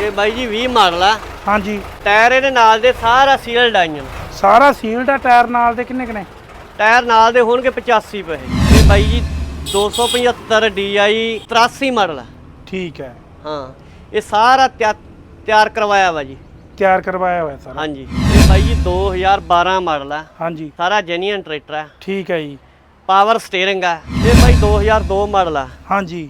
ਇਹ ਬਾਈ ਜੀ 20 ਮਾਡਲ ਆ। ਹਾਂਜੀ। ਟਾਇਰ ਇਹਦੇ ਨਾਲ ਦੇ ਸਾਰਾ ਸੀਲ ਡਾਈਆਂ। ਸਾਰਾ ਸੀਲਡ ਆ ਟਾਇਰ ਨਾਲ ਦੇ ਕਿੰਨੇ ਕਿੰਨੇ ਟਾਇਰ ਨਾਲ ਦੇ ਹੋਣਗੇ 85 ਪੈਸੇ ਇਹ ਬਾਈ ਜੀ 275 DI 83 ਮਾਡਲ ਆ। ਠੀਕ ਹੈ। ਹਾਂ ਇਹ ਸਾਰਾ ਤਿਆ- ਤਿਆਰ ਕਰਵਾਇਆ ਵਾ ਜੀ। ਤਿਆਰ ਕਰਵਾਇਆ ਹੋਇਆ ਸਾਰਾ। ਹਾਂਜੀ ਇਹ ਬਾਈ ਜੀ 2012 ਮਾਡਲ ਆ। ਹਾਂਜੀ। ਸਾਰਾ ਜੈਨੂਇਨ ਟਰੈਕਟਰ ਆ। ਠੀਕ ਹੈ ਜੀ। ਪਾਵਰ ਸਟੀਅਰਿੰਗ ਆ। ਇਹ ਬਾਈ 2002 ਮਾਡਲ ਆ। ਹਾਂਜੀ।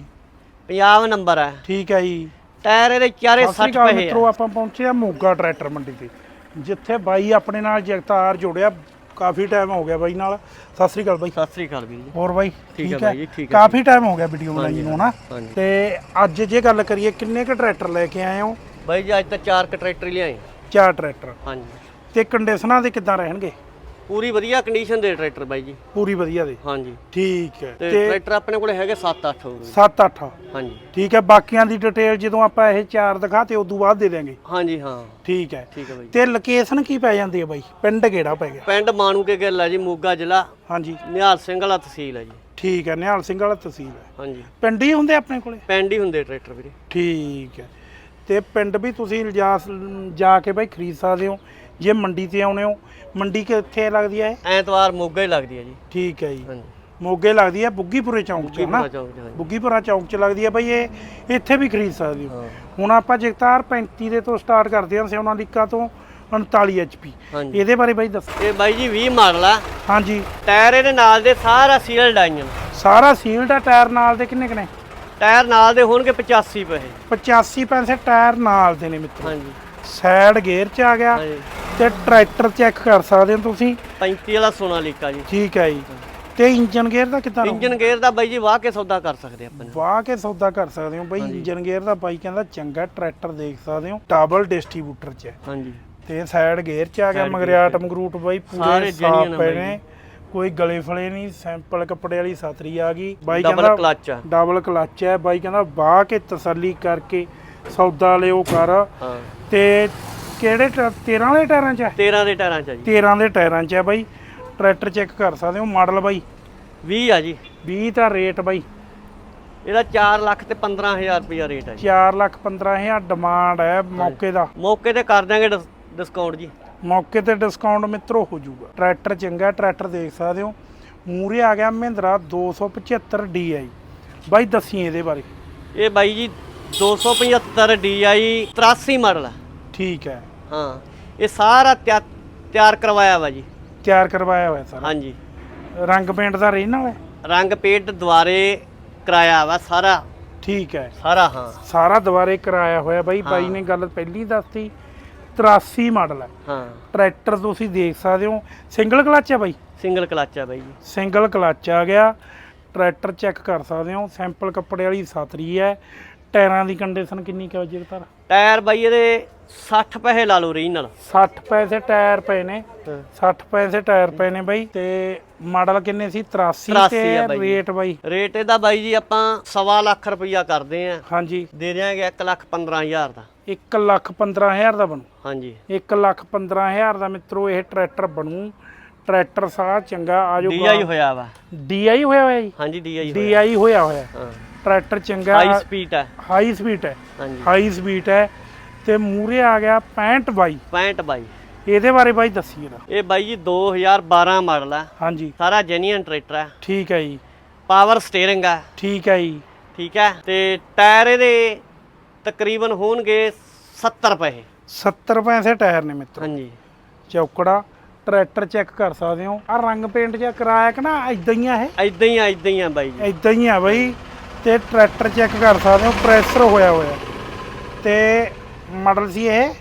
ਪੰਜਾਬ ਨੰਬਰ ਆ। ਠੀਕ ਹੈ ਜੀ। ਟਾਇਰ ਇਹਦੇ ਚਾਰੇ ਸਤਿ ਸ਼੍ਰੀ 60 ਅਕਾਲ ਪਏ ਮਿੱਤਰੋ ਆ ਆਪਾਂ ਪਹੁੰਚੇ ਆ ਮੋਗਾ ਟਰੈਕਟਰ ਮੰਡੀ ਤੇ ਜਿੱਥੇ ਬਾਈ ਆਪਣੇ ਨਾਲ ਜਗਤਾਰ ਜੁੜਿਆ ਕਾਫੀ ਟਾਈਮ ਹੋ ਗਿਆ ਬਾਈ ਨਾਲ। ਸਤਿ ਸ਼੍ਰੀ ਅਕਾਲ ਬਾਈ। ਸਤਿ ਸ੍ਰੀ ਅਕਾਲ ਵੀਰ ਜੀ। ਹੋਰ ਬਾਈ ਠੀਕ ਹੈ। ਕਾਫੀ ਟਾਈਮ ਹੋ ਗਿਆ ਵੀਡੀਓ ਬਣਾਈ ਨੂੰ ਨਾ। ਤੇ ਅੱਜ ਜੇ ਗੱਲ ਕਰੀਏ ਕਿੰਨੇ ਕ ਟਰੈਕਟਰ ਲੈ ਕੇ ਆਏ ਹੋ? ਬਾਈ ਜੀ ਅੱਜ ਤਾਂ ਚਾਰ ਕ ਟਰੈਕਟਰ ਲਿਆਏ। ਚਾਰ ਟਰੈਕਟਰ। ਹਾਂਜੀ। ਤੇ ਕੰਡੀਸ਼ਨਾਂ ਦੇ ਕਿੱਦਾਂ ਰਹਿਣਗੇ? ਪੂਰੀ ਵਧੀਆ ਕੰਡੀਸ਼ਨ ਦੇ ਟਰੈਕਟਰ ਬਾਈ ਜੀ। ਪੂਰੀ ਵਧੀਆ ਦੇ। ਹਾਂਜੀ। ਠੀਕ ਹੈ। ਤੇ ਤੇ ਟਰੈਕਟਰ ਆਪਣੇ ਕੋਲੇ ਹੈਗੇ 7-8 ਹੋਊਗੇ 7-8 ਹਾਂਜੀ। ਠੀਕ ਹੈ ਬਾਕੀਆਂ ਦੀ ਡਿਟੇਲ ਜਦੋਂ ਆਪਾਂ ਇਹ ਚਾਰ ਦਿਖਾਤੇ ਉਦੋਂ ਬਾਅਦ ਦੇ ਦਿਆਂਗੇ। ਹਾਂਜੀ ਹਾਂ। ਠੀਕ ਹੈ। ਠੀਕ ਹੈ ਬਾਈ। ਤੇ ਲੋਕੇਸ਼ਨ ਕੀ ਪੈ ਜਾਂਦੀ ਹੈ ਬਾਈ? ਪਿੰਡ ਕਿਹੜਾ ਪੈ ਗਿਆ? ਪਿੰਡ ਮਾਣੂ ਕੇ ਗਿੱਲ ਆ ਜੀ ਮੋਗਾ ਜ਼ਿਲ੍ਹਾ। ਹਾਂਜੀ। ਨਿਹਾਲ ਸਿੰਘ ਵਾਲਾ ਤਹਿਸੀਲ ਹੈ ਜੀ। ਠੀਕ ਹੈ ਨਿਹਾਲ ਸਿੰਘ ਵਾਲਾ ਤਹਿਸੀਲ ਹੈ। ਹਾਂਜੀ। ਪਿੰਡ ਹੀ ਹੁੰਦੇ ਆਪਣੇ ਕੋਲੇ? ਪਿੰਡ ਹੀ ਹੁੰਦੇ ਟਰੈਕਟਰ ਵੀਰੇ। ਠੀਕ ਹੈ। ਤੇ ਪਿੰਡ ਵੀ ਤੁਸੀਂ ਲਿਜਾ ਜਾ ਕੇ ਬਾਈ ਖਰੀਦ ਸਕਦੇ ਹੋ। ਜੇ ਮੰਡੀ ਤੇ ਆਉਣੇ ਹੋ ਮੰਡੀ ਕਿੱਥੇ ਲੱਗਦੀ ਹੈ ਇਹ? ਐਤਵਾਰ ਮੋਗਾ ਹੀ ਲੱਗਦੀ ਹੈ ਜੀ। ਠੀਕ ਹੈ ਜੀ। ਹਾਂਜੀ। ਮੋਗੇ ਲੱਗਦੀ ਹੈ ਬੁੱਗੀਪੁਰੇ ਚੌਂਕ 'ਚ ਨਾ? ਪੂਰਾ ਚੌਂਕ 'ਚ, ਹਾਂਜੀ। ਬੁੱਗੀਪੁਰਾ ਚੌਂਕ 'ਚ ਲੱਗਦੀ ਹੈ ਬਾਈ ਇਹ ਇੱਥੇ ਵੀ ਖਰੀਦ ਸਕਦੇ ਹੋ। ਹਾਂ। ਹੁਣ ਆਪਾਂ ਜਗਤਾਰ 35 ਦੇ ਤੋਂ ਸਟਾਰਟ ਕਰਦੇ ਹਾਂ ਸਿਉਣਾ ਲਿਕਾ ਤੋਂ 39 HP ਹਾਂਜੀ। ਇਹਦੇ ਬਾਰੇ ਬਾਈ ਦੱਸੋ। ਇਹ ਬਾਈ ਜੀ 20 ਮਾਡਲ ਆ। ਹਾਂਜੀ। ਟਾਇਰ ਇਹਦੇ ਨਾਲ ਦੇ ਸਾਰਾ ਸੀਲ ਡਾਈਆਂ ਸਾਰਾ ਸੀਲਡ ਆ ਟਾਇਰ ਨਾਲ ਦੇ ਕਿੰਨੇ ਕਿੰਨੇ ਟਾਇਰ ਨਾਲ ਦੇ ਹੋਣਗੇ 85 ਪੈਸੇ 85 ਪੈਸੇ ਟਾਇਰ ਨਾਲ ਦੇ ਨੇ ਮਿੱਤਰੋ। ਹਾਂਜੀ। ਸਾਈਡ ਗੇਅਰ 'ਚ ਆ ਗਿਆ। ਹਾਂਜੀ। ਤੇ ਟਰੈਕਟਰ ਚੈੱਕ ਕਰ ਸਕਦੇ ਹੋ ਤੁਸੀਂ? 35 ਵਾਲਾ ਸੋਨਾਲੀਕਾ ਜੀ। ਠੀਕ ਹੈ ਜੀ। ਤੇ ਇੰਜਨ ਗੇਅਰ ਦਾ ਕਿੱਦਾਂ ਇੰਜਨ ਗੇਅਰ ਦਾ ਬਾਈ ਜੀ ਵਾਹ ਕੇ ਸੌਦਾ ਕਰ ਸਕਦੇ ਆਪਾਂ। ਵਾਹ ਕੇ ਸੌਦਾ ਕਰ ਸਕਦੇ ਹੋ ਬਈ। ਇੰਜਨ ਗੇਅਰ ਦਾ ਬਾਈ ਕਹਿੰਦਾ ਚੰਗਾ ਟਰੈਕਟਰ ਦੇਖ ਸਕਦੇ ਹੋ। ਡਬਲ ਡਿਸਟ੍ਰੀਬਿਊਟਰ 'ਚ ਹਾਂਜੀ। ਤੇ ਸਾਈਡ ਗੇਅਰ 'ਚ ਆ ਗਿਆ ਮਗਰਿਆਟ ਮਗਰੂਟ ਬਾਈ ਪੂਰੇ ਸਾਫ਼ ਪਏ ਨੇ। ਕੋਈ ਗਲੇ ਫਲੇ ਨਹੀਂ ਸੈਂਪਲ ਕੱਪੜੇ ਵਾਲੀ ਸਤਰੀ ਆ ਗਈ। ਬਾਈ ਡਬਲ ਕਹਿੰਦਾ ਕਲਚ ਆ। ਡਬਲ ਕਲਚ ਹੈ। ਬਾਈ ਕਹਿੰਦਾ ਵਾਹ ਕੇ ਤਸੱਲੀ ਕਰਕੇ ਸੌਦਾ ਲਿਓ ਕਰ। ਤੇ ਕਿਹੜੇ 13 ਵਾਲੇ ਟਾਇਰਾਂ 'ਚ ਹੈ? 13 ਦੇ ਟਾਇਰਾਂ ਚ ਆ ਜੀ। 13 ਦੇ ਟਾਇਰਾਂ 'ਚ ਹੈ ਬਾਈ। ਟਰੈਕਟਰ ਚੈੱਕ ਕਰ ਸਕਦੇ ਹੋ ਮਾਡਲ ਬਾਈ। 20 ਆ ਜੀ। 20 ਦਾ ਰੇਟ ਬਾਈ। ਇਹਦਾ 4 ਲੱਖ ਤੇ 15000 ਰੁਪਇਆ ਰੇਟ ਆ ਜੀ। 4 ਲੱਖ 15000 ਡਿਮਾਂਡ ਹੈ ਮੌਕੇ ਦਾ। ਮੌਕੇ ਤੇ ਕਰ ਦਾਂਗੇ ਡਿਸਕਾਊਂਟ ਜੀ। ਮੌਕੇ ਤੇ ਡਿਸਕਾਊਂਟ ਮਿੱਤਰੋ ਹੋ ਜਾਊਗਾ। ਟਰੈਕਟਰ ਚੰਗਾ ਟਰੈਕਟਰ ਦੇਖ ਸਕਦੇ ਹੋ। ਮੂਰੇ ਆ ਗਿਆ ਮਹਿੰਦਰਾ 275 DI ਬਾਈ ਦੱਸੀ ਇਹਦੇ ਬਾਰੇ। ਇਹ ਬਾਈ ਜੀ 275 DI 83 ਮਾਡਲ ਆ। ਠੀਕ ਹੈ। ਹਾਂ। ਇਹ ਸਾਰਾ ਤਿਆ- ਤਿਆਰ ਕਰਵਾਇਆ ਵਾ ਜੀ। ਤਿਆਰ ਕਰਵਾਇਆ ਹੋਇਆ ਸਾਰਾ? ਹਾਂਜੀ। ਰੰਗ ਪੇਂਟ ਦਾ ਰਹਿਣਾ ਹੋਇਆ ਰੰਗ ਪੇਂਟ ਦੁਆਰੇ ਕਰਾਇਆ ਵਾ ਸਾਰਾ। ਠੀਕ ਹੈ। ਸਾਰਾ ਹਾਂ। ਸਾਰਾ ਦੁਬਾਰੇ ਕਰਾਇਆ ਹੋਇਆ ਬਾਈ। ਬਾਈ ਹਾਂ। ਨੇ ਗੱਲ ਪਹਿਲੀ ਦੱਸਤੀ। 83 ਮਾਡਲ ਹੈ। ਹਾਂ। ਟਰੈਕਟਰ ਤੁਸੀਂ ਦੇਖ ਸਕਦੇ ਹੋ। ਸਿੰਗਲ ਕਲਚ ਹੈ ਬਾਈ? ਸਿੰਗਲ ਕਲਚ ਆ ਬਾਈ ਜੀ। ਸਿੰਗਲ ਕਲਚ ਆ ਗਿਆ। ਟਰੈਕਟਰ ਚੈੱਕ ਕਰ ਸਕਦੇ ਹੋ। ਸੈਂਪਲ ਕੱਪੜੇ ਵਾਲੀ ਸਤਰੀ ਹੈ। ਟਾਇਰਾਂ ਦੀ ਕੰਡੀਸ਼ਨ ਕਿੰਨੀ ਕੁ ਹੈ ਜਗਤਾਰ ਟਾਇਰ ਬਾਈ ਇਹਦੇ 60 ਪੈਸੇ ਲਾ ਲਓ ਰੀ ਨਾਲ 60 ਪੈਸੇ ਟਾਇਰ ਪਏ ਨੇ। 60 ਪੈਸੇ ਟਾਇਰ ਪਏ ਨੇ ਬਾਈ। ਤੇ ਮਾਡਲ ਕਿੰਨੇ ਸੀ? 83 83 ਤੇ। ਰੇਟ ਬਾਈ। ਰੇਟ ਇਹਦਾ ਬਾਈ ਜੀ ਆਪਾਂ ਸਵਾ ਲੱਖ ਰੁਪਈਆ ਕਰਦੇ ਆ। ਹਾਂਜੀ। ਦੇ ਦਿਆਂਗੇ 1 ਲੱਖ 15000 ਦਾ। 1 ਲੱਖ 15000 ਦਾ ਬਣੂ। ਹਾਂਜੀ। 1 ਲੱਖ 15000 ਦਾ ਮਿੱਤਰੋ ਇਹ ਟਰੈਕਟਰ ਬਣੂ। ਟਰੈਕਟਰ ਸਾਰਾ ਚੰਗਾ ਆ ਡੀਆਈ ਜਾਊਗਾ ਹੋਇਆ ਵਾ। ਡੀਆਈ ਹੋਇਆ ਹੋਇਆ ਜੀ? ਹਾਂਜੀ ਡੀਆਈ ਹੋਇਆ। ਡੀਆਈ ਹੋਇਆ ਹੋਇਆ। ਟਰੈਕਟਰ ਚੰਗਾ ਹਾਈ ਸਪੀਡ ਹੈ ਹਾਈ ਸਪੀਡ ਹੈ। ਹਾਂਜੀ। ਹਾਈ ਸਪੀਡ ਹੈ। ਤੇ ਮੂਰੇ ਆ ਗਿਆ 65 ਬਾਈ। 65 ਬਾਈ। ਇਹਦੇ ਬਾਰੇ ਬਾਈ ਦੱਸੀਏ ਨਾ ਇਹ ਬਾਈ ਜੀ 2012 ਮਾਡਲ ਆ। ਹਾਂਜੀ। ਸਾਰਾ ਜੈਨੂਇਨ ਟਰੈਕਟਰ ਹੈ ਠੀਕ ਹੈ ਜੀ। ਪਾਵਰ ਸਟੀਅਰਿੰਗ ਆ। ਠੀਕ ਹੈ ਜੀ। ਠੀਕ ਹੈ। ਤੇ ਟਾਇਰ ਇਹਦੇ ਤਕਰੀਬਨ ਹੋਣਗੇ 70 ਪੈਸੇ। 70 ਪੈਸੇ ਟਾਇਰ ਨੇ ਮਿੱਤਰੋ। ਹਾਂਜੀ। ਚੌਕੜਾ ਟਰੈਕਟਰ ਚੈੱਕ ਕਰ ਸਕਦੇ ਹੋ। ਆ ਰੰਗ ਪੇਂਟ ਜਿਹਾ ਕਰਾਇਆ ਕਿ ਨਾ ਇਦਾਂ ਹੀ ਆ ਇਹ? ਐਦਾਂ ਹੀ ਆ ਐਦਾਂ ਹੀ ਆ ਬਾਈ ਜੀ। ਇਦਾਂ ਹੀ ਆ ਬਾਈ। ਤੇ ਟਰੈਕਟਰ ਚੈੱਕ ਕਰ ਸਕਦੇ ਹੋ। ਪ੍ਰੈਸ਼ਰ ਹੋਇਆ ਹੋਇਆ। ਤੇ ਮਾਡਲ ਸੀ ਇਹ?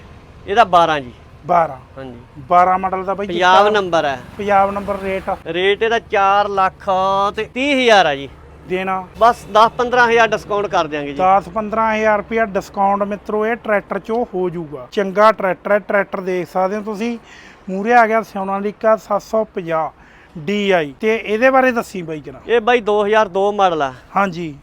ਇਹਦਾ 12 ਜੀ। 12 ਹਾਂਜੀ। 12 ਮਾਡਲ ਦਾ ਬਾਈ ਪੰਜਾਬ ਨੰਬਰ ਹੈ। ਪੰਜਾਬ ਨੰਬਰ ਰੇਟ ਰੇਟ ਇਹਦਾ 4 ਲੱਖ ਤੇ 30000 ਆ ਜੀ। ਦੇਣਾ। ਬਸ 10 15000 ਡਿਸਕਾਊਂਟ ਕਰ ਦਿਆਂਗੇ ਜੀ। 10 15000 ਰੁਪਇਆ ਡਿਸਕਾਊਂਟ ਮਿੱਤਰੋ ਇਹ ਟਰੈਕਟਰ ਚੋਂ ਹੋ ਜਾਊਗਾ। ਚੰਗਾ ਟਰੈਕਟਰ ਹੈ ਟਰੈਕਟਰ ਦੇਖ ਸਕਦੇ ਹੋ ਤੁਸੀਂ। ਮੂਰੇ ਆ ਗਿਆ ਸੋਨਾਲੀਕਾ 750 DI ਤੇ ਇਹਦੇ ਬਾਰੇ ਦੱਸੀ ਬਾਈ ਜਰਾ। ਇਹ ਬਾਈ 2002 ਮਾਡਲ ਆ। ਹਾਂਜੀ।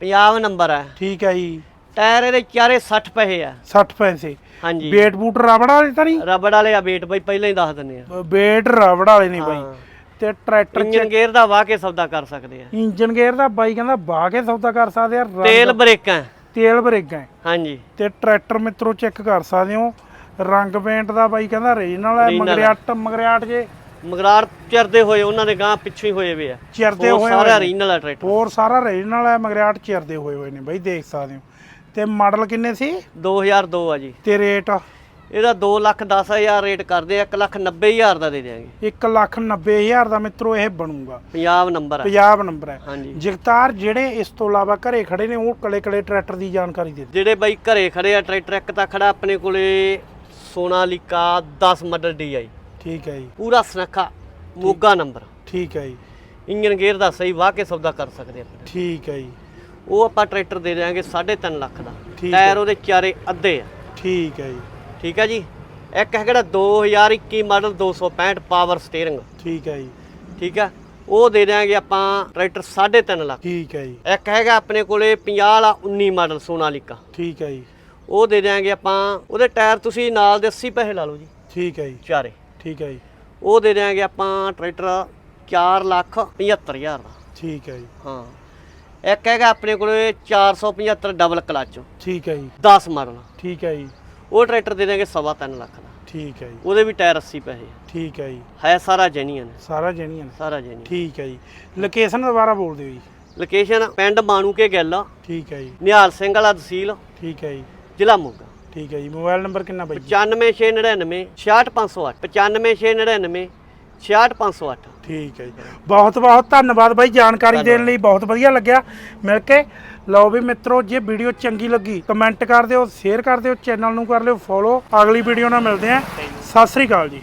ਪੰਜਾਬ ਨੰਬਰ ਹੈ ਠੀਕ ਹੈ ਜੀ। ਟਾਇਰ ਇਹਦੇ ਚਾਰੇ 60 ਪੈਸੇ ਆ। 60 ਪੈਸੇ। ਹਾਂਜੀ। ਵੇਟ ਬੂਟ ਰਬੜ ਵਾਲੇ ਤਾਂ ਨਹੀਂ? ਰਬੜ ਵਾਲੇ ਆ ਵੇਟ ਬਾਈ ਪਹਿਲਾਂ ਹੀ ਦੱਸ ਦਿੰਨੇ ਆ। ਵੇਟ ਰਬੜ ਵਾਲੇ ਨਹੀਂ ਬਾਈ। ਹਾਂ। ਤੇ ਟਰੈਕਟਰ ਇੰਜਨ ਗੇਅਰ ਦਾ ਵਾਹ ਕੇ ਸੌਦਾ ਕਰ ਸਕਦੇ ਆ। ਇੰਜਨ ਗੇਅਰ ਦਾ ਬਾਈ ਕਹਿੰਦਾ ਬਾਹ ਕੇ ਸੌਦਾ ਕਰ ਸਕਦੇ ਆ ਤੇਲ ਬ੍ਰੇਕਾਂ ਤੇਲ ਬਰੇਗਾ ਹੈ। ਹਾਂਜੀ। ਤੇ ਟਰੈਕਟਰ ਮਿੱਤਰੋ ਚੈੱਕ ਕਰ ਸਕਦੇ ਹੋ। ਰੰਗ ਪੇਂਟ ਦਾ ਬਾਈ ਕਹਿੰਦਾ ਰੀਜਨਲ ਹੈ ਹੈ। ਮਗਰਿਆਟ ਮਗਰਿਆਟ ਜੇ। ਮਗਰਾੜ ਚਿਰਦੇ ਹੋਏ ਉਹਨਾਂ ਦੇ ਗਾਂ ਪਿੱਛੇ ਹੀ ਹੋਏ ਵੇ ਆ। ਚਿਰਦੇ ਹੋਏ ਸਾਰਾ। ਰੀਜਨਲ ਆ ਟਰੈਕਟਰ। ਹੋਰ ਸਾਰਾ ਰੀਜਨਲ ਹੈ ਮਗਰਿਆਟ ਚਿਰਦੇ ਹੋਏ ਹੋਏ ਨੇ ਬਾਈ ਦੇਖ ਸਕਦੇ ਹੋ। ਤੇ ਮਾਡਲ ਕਿੰਨੇ ਸੀ? 2002 ਆ ਜੀ। ਤੇ ਰੇਟ? ਇਹਦਾ 2 ਲੱਖ 10 ਹਜ਼ਾਰ ਰੇਟ ਕਰਦੇ ਆ 1 ਲੱਖ 90 ਹਜ਼ਾਰ ਦਾ ਦੇ ਦਿਆਂਗੇ। 1 ਲੱਖ 90 ਹਜ਼ਾਰ ਦਾ ਮਿੱਤਰੋ ਇਹ ਬਣੂਗਾ। ਪੰਜਾਬ ਨੰਬਰ ਆ। ਪੰਜਾਬ ਨੰਬਰ ਹੈ ਹਾਂਜੀ। ਜਗਤਾਰ ਜਿਹੜੇ ਇਸ ਤੋਂ ਇਲਾਵਾ ਘਰੇ ਖੜੇ ਨੇ ਉਹ ਕਲੇ ਕਲੇ ਟਰੈਕਟਰ ਦੀ ਜਾਣਕਾਰੀ ਦੇ। ਜਿਹੜੇ ਬਾਈ ਘਰੇ ਖੜੇ ਆ ਟਰੈਕਟਰ ਇੱਕ ਤਾਂ ਖੜਾ ਆਪਣੇ ਕੋਲੇ ਸੋਨਾਲੀਕਾ 10 ਮਾਡਲ ਡੀਆਈ ਠੀਕ ਹੈ ਜੀ। ਪੂਰਾ ਸੁਨੱਖਾ ਮੋਗਾ ਨੰਬਰ। ਠੀਕ ਹੈ ਜੀ। ਇੰਜਨ ਗੇਅਰ ਦਾ ਸਹੀ ਵਾਹ ਕੇ ਸੌਦਾ ਕਰ ਸਕਦੇ ਆਪਾਂ ਠੀਕ ਹੈ ਜੀ। ਉਹ ਆਪਾਂ ਟਰੈਕਟਰ ਦੇ ਦਿਆਂਗੇ 3.5 ਲੱਖ ਦਾ। ਠੀਕ ਹੈ। ਟਾਇਰ ਉਹਦੇ ਚਾਰੇ ਅੱਧੇ ਆ। ਠੀਕ ਹੈ ਜੀ। ਠੀਕ ਹੈ ਜੀ? ਇੱਕ ਹੈ ਕਿਹੜਾ 2021 ਮਾਡਲ 265 ਪਾਵਰ ਸਟੀਅਰਿੰਗ। ਠੀਕ ਹੈ ਜੀ। ਠੀਕ ਹੈ? ਉਹ ਦੇ ਦਿਆਂਗੇ ਆਪਾਂ ਟਰੈਕਟਰ 3.5 ਲੱਖ। ਠੀਕ ਹੈ ਜੀ। ਇੱਕ ਹੈਗਾ ਆਪਣੇ ਕੋਲੇ 50 ਵਾਲਾ 19 ਮਾਡਲ ਸੋਨਾਲੀਕਾ ਠੀਕ ਹੈ ਜੀ। ਉਹ ਦੇ ਦਿਆਂਗੇ ਆਪਾਂ ਉਹਦੇ ਟਾਇਰ ਤੁਸੀਂ ਨਾਲ ਦੇ 80 ਪੈਸੇ ਲਾ ਲਓ ਜੀ। ਠੀਕ ਹੈ ਜੀ। ਚਾਰੇ। ਠੀਕ ਹੈ ਜੀ। ਉਹ ਦੇ ਦਿਆਂਗੇ ਆਪਾਂ ਟਰੈਕਟਰ 4 ਲੱਖ 75 ਹਜ਼ਾਰ ਦਾ। ਠੀਕ ਹੈ ਜੀ। ਹਾਂ। ਇੱਕ ਹੈਗਾ ਆਪਣੇ ਕੋਲੇ 475 ਡਬਲ ਕਲਚ ਠੀਕ ਹੈ ਜੀ। 10 ਮਾਡਲ। ਠੀਕ ਹੈ ਜੀ। ਉਹ ਟਰੈਕਟਰ ਦੇ ਸਵਾ ਤਿੰਨ ਲੱਖ ਦਾ। ਠੀਕ ਹੈ ਜੀ। ਉਹਦੇ ਵੀ ਟਾਇਰ 80 ਪੈਸੇ। ਠੀਕ ਹੈ ਜੀ। ਹੈ ਸਾਰਾ ਜੈਨੀਅਨ। ਸਾਰਾ ਜਣੀਆਂ ਨੇ ਸਾਰਾ ਜੈਨੀਅਨ। ਠੀਕ ਹੈ ਜੀ। ਲੋਕੇਸ਼ਨ ਦੁਬਾਰਾ ਬੋਲ ਦਿਓ ਜੀ। ਲੋਕੇਸ਼ਨ ਪਿੰਡ ਬਾਣੂਕੇ ਗੱਲ। ਠੀਕ ਹੈ ਜੀ। ਨਿਹਾਲ ਸਿੰਘ ਵਾਲਾ ਤਹਿਸੀਲ। ਠੀਕ ਹੈ ਜੀ। ਜ਼ਿਲ੍ਹਾ ਮੋਗਾ। ਠੀਕ ਹੈ ਜੀ। ਮੋਬਾਈਲ ਨੰਬਰ ਕਿੰਨਾ ਬਾਈ ਜੀ? 95699 66508 95699 66508 ਠੀਕ ਹੈ ਜੀ। ਬਹੁਤ ਬਹੁਤ ਧੰਨਵਾਦ ਬਾਈ ਜਾਣਕਾਰੀ ਦੇਣ ਲਈ ਬਹੁਤ ਵਧੀਆ ਲੱਗਿਆ। ਮਿਲ ਕੇ ਲਓ ਵੀ ਮਿੱਤਰੋ ਜੇ ਵੀਡੀਓ ਚੰਗੀ ਲੱਗੀ ਕਮੈਂਟ ਕਰ ਦਿਓ ਸ਼ੇਅਰ ਕਰ ਦਿਓ ਚੈਨਲ ਨੂੰ ਕਰ ਲਿਓ ਫੋਲੋ। ਅਗਲੀ ਵੀਡੀਓ ਨਾਲ ਮਿਲਦੇ ਆਂ ਸਤਿ ਸ੍ਰੀ ਅਕਾਲ ਜੀ।